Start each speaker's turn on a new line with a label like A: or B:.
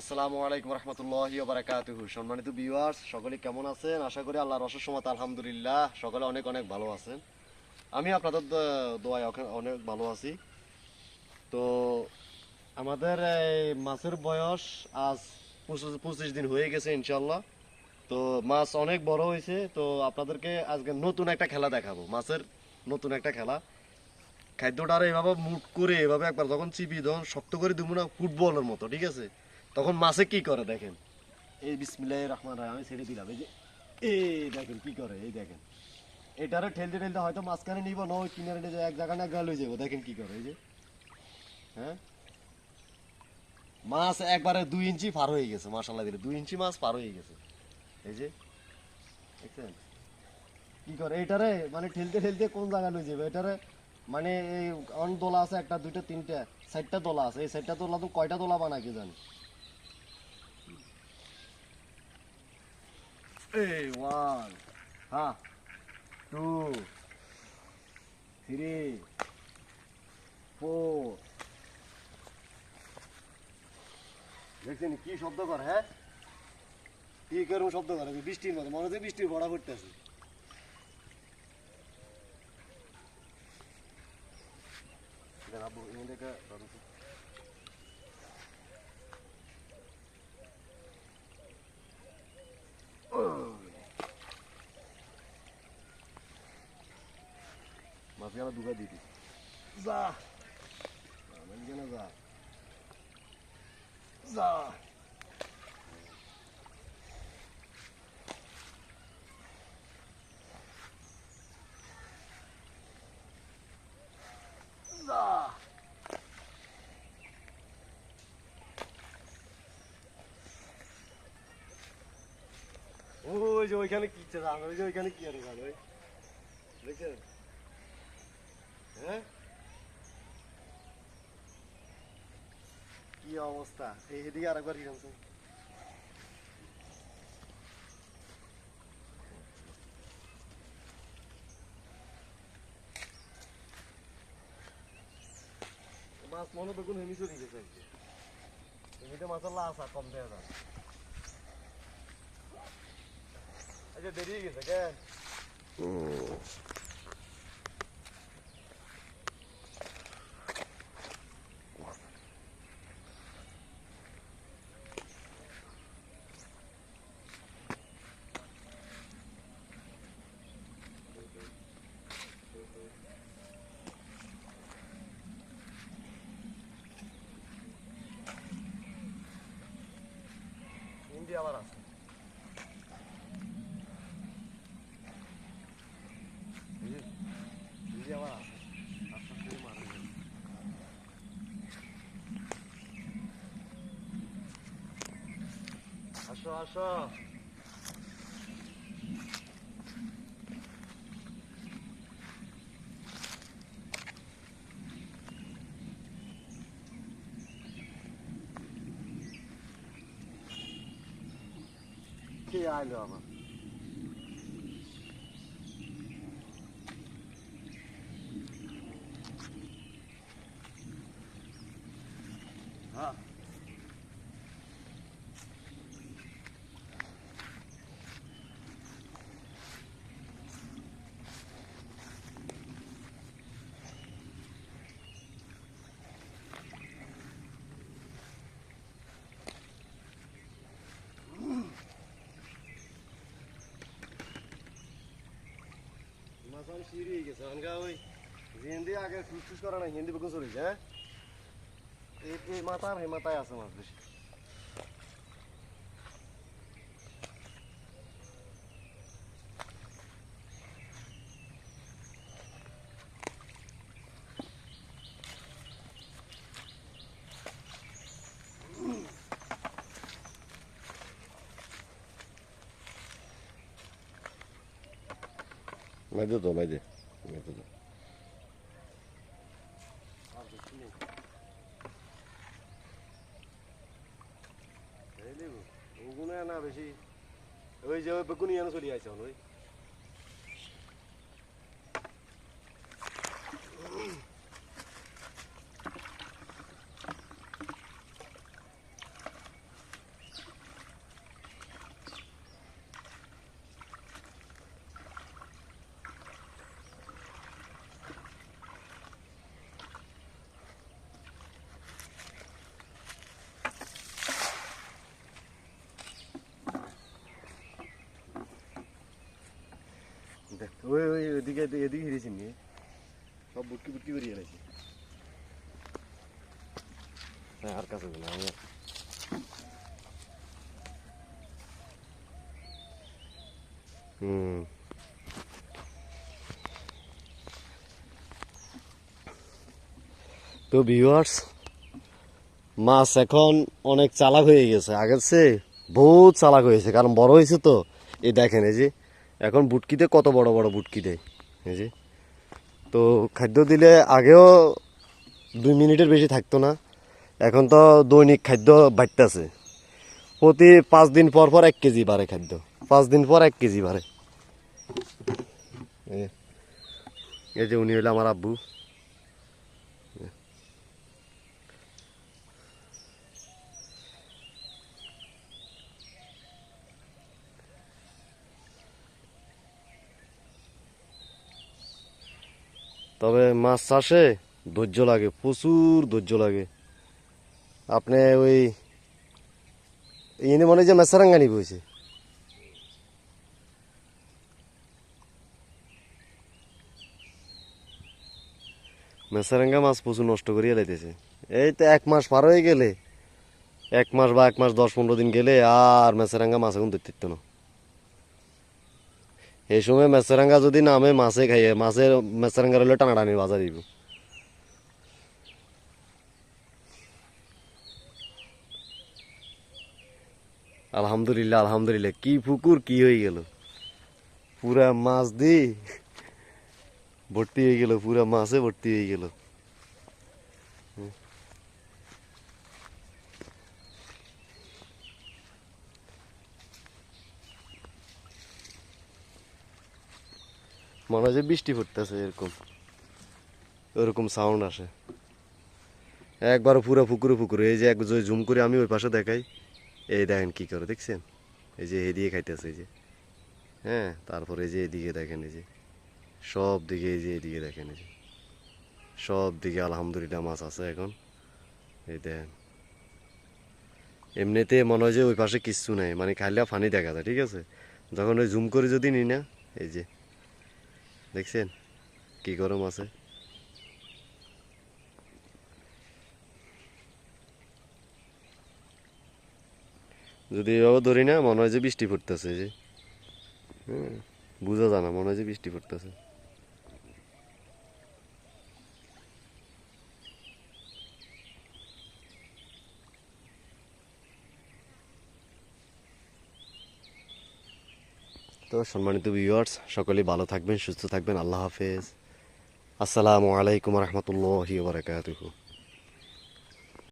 A: আসসালামু আলাইকুম রহমতুল্লাহ বারাকাতুহু। সম্মানিত ভিউয়ার্স সকলে কেমন আছেন? আশা করি আল্লাহর রসের সমত আলহামদুলিল্লাহ, সকলে অনেক অনেক ভালো আছেন। আমি আপনাদের দোয়ায় অনেক ভালো আছি। তো আমাদের এই মাছের বয়স আজ পঁচিশ পঁচিশ দিন হয়ে গেছে ইনশাল্লাহ তো মাছ অনেক বড় হয়েছে, তো আপনাদেরকে আজকে নতুন একটা খেলা দেখাবো। মাছের নতুন একটা খেলা। খাদ্যটা আর এভাবে মুট করে এভাবে একবার যখন চিপি তখন শক্ত করে দিব না, ফুটবলের মতো, ঠিক আছে? তখন মাছে কি করে দেখেন? এই বিসমিল্লাহ রহমান রাহিম, আমি ছেড়ে দিলাম। এই যে, এই দেখেন কি করে, এই দেখেন। এটারে ঠেলতে ঠেলতে হয়তো মাঝখানে নিব না ওই কিনারে নিয়ে এক জায়গা না জায়গায় লয়ে যাব। দেখেন কি করে, এই যে। হ্যাঁ? মাছ একবারে দুই ইঞ্চি পার হয়ে গেছে মাসাল্লাহ দিলে। দুই ইঞ্চি মাছ পার হয়ে গেছে। এই যে, দেখছেন? কি করে এটারে মানে ঠেলতে ঠেলতে কোন জায়গা লয়ে যাবে? এটারে মানে এই অন দোলা আছে একটা, দুইটা, তিনটা, চারটা দোলা আছে। এই চারটা দোলা তো কয়টা দোলা বানা কি জানি? ওয়ান হ্যাঁ টু থ্রি ফোর দেখছেন কি শব্দ করে হ্যাঁ? কি কেরম শব্দ করে? বৃষ্টির মতো মনে হচ্ছে বৃষ্টির ভরা পড়তেছে আব্বু এখান থেকে ধরো তো। মাফিয়ালা দুগা দিদি যা কেন যা যা ওই যে ওইখানে কি জানো ওই যে ওইখানে কি আর ওই দেখছেন হ্যাঁ? কি অবস্থা? এদিকে আরেকবার কি জানছো মাছ মনে বেগুন হেমি চলে গেছে এমনিতে মাছের লাশ আর কম দেওয়া যায়। আচ্ছা দেরি গেছে, কেন হিন্দি আবার আছে বুঝলি? হিন্দি আবার আছে আস্তে আস্তে মারা যাবে। আসো আসো কে আইলো আবার হ্যাঁ আমি সিঁড়ি গেছে। আনগা ওই হিন্দি আগে ফুসফুস করে না হিন্দি বেগুন চলেছে হ্যাঁ? এই এই হে মাথায় আছে মাছ বেশি।
B: মেজে তো মেজে মেজে তো
A: আর বেশি নেই এই লেবু ওগুলো না বেশি ওই যে ওই বেগুনি এনে চলে আসছে ওই ওই ওই ওদিকে এদিকে হিরেছি নিয়ে। সব বুটকি বুটকি বেরিয়ে গেছে হ্যাঁ আর কাছে না আমার হুম। তো ভিউয়ার্স মাছ এখন অনেক চালাক হয়ে গেছে। আগের চেয়ে বহুত চালাক হয়েছে কারণ বড় হয়েছে তো। এই দেখেন এই যে এখন বুটকিতে কত বড় বড় বুটকি দেয় এই যে। তো খাদ্য দিলে আগেও দুই মিনিটের বেশি থাকতো না, এখন তো দৈনিক খাদ্য বাড়তেছে। প্রতি পাঁচ দিন পর পর এক কেজি বাড়ে খাদ্য, পাঁচ দিন পর এক কেজি বাড়ে। এই- যে উনি হইল আমার আব্বু। তবে মাছ চাষে ধৈর্য লাগে, প্রচুর ধৈর্য লাগে। আপনি ওই এনে মনে যে মেসারাঙ্গানি বইছে। মেসারাঙ্গা মাছ প্রচুর নষ্ট করিয়া লাইতেছে। এই তো এক মাস পার হয়ে গেলে, এক মাস বা এক মাস দশ পনেরো দিন গেলে আর মেসারাঙ্গা মাছ এখন ধরতে না। এই সময় মেসরাঙ্গা যদি নামে মাছে খাইয়ে মাছের মেসরাঙ্গা হলে টানাটানি বাজার দিব আলহামদুলিল্লাহ আলহামদুলিল্লাহ কি পুকুর কি হয়ে গেল পুরা মাছ দি ভর্তি হয়ে গেল পুরা মাছে ভর্তি হয়ে গেল মনে হয় যে বৃষ্টি পড়তেছে এরকম। ওরকম সাউন্ড আসে। একবার পুরো পুকুরে পুকুরে, এই যে এক জুম করে আমি ওই পাশে দেখাই, এই দেখেন কি করে, দেখছেন? এই যে এদিকে খাইতেছে, এই যে। হ্যাঁ তারপরে এই যে এদিকে দেখেন, এই যে। সব দিকে, এই যে এদিকে দেখেন, এই যে। সব দিকে আলহামদুলিল্লাহ মাছ আছে এখন। এই দেখেন। এমনিতে মনে হয় যে ওই পাশে কিচ্ছু নেই মানে খাইলে ফানি দেখা যায়, ঠিক আছে? যখন ওই জুম করে যদি নিই না, এই যে। দেখছেন? কি গরম আছে? যদি এভাবে ধরি না, মনে হয় যে বৃষ্টি পড়তেছে যে। হম বুঝা জানা মনে হয় যে বৃষ্টি পড়তেছে। তো সম্মানিত ভিউয়ার্স সকলেই ভালো থাকবেন সুস্থ থাকবেন। আল্লাহ হাফেজ। আসসালামু আলাইকুম রহমতুল্লাহি বারকাতুহু।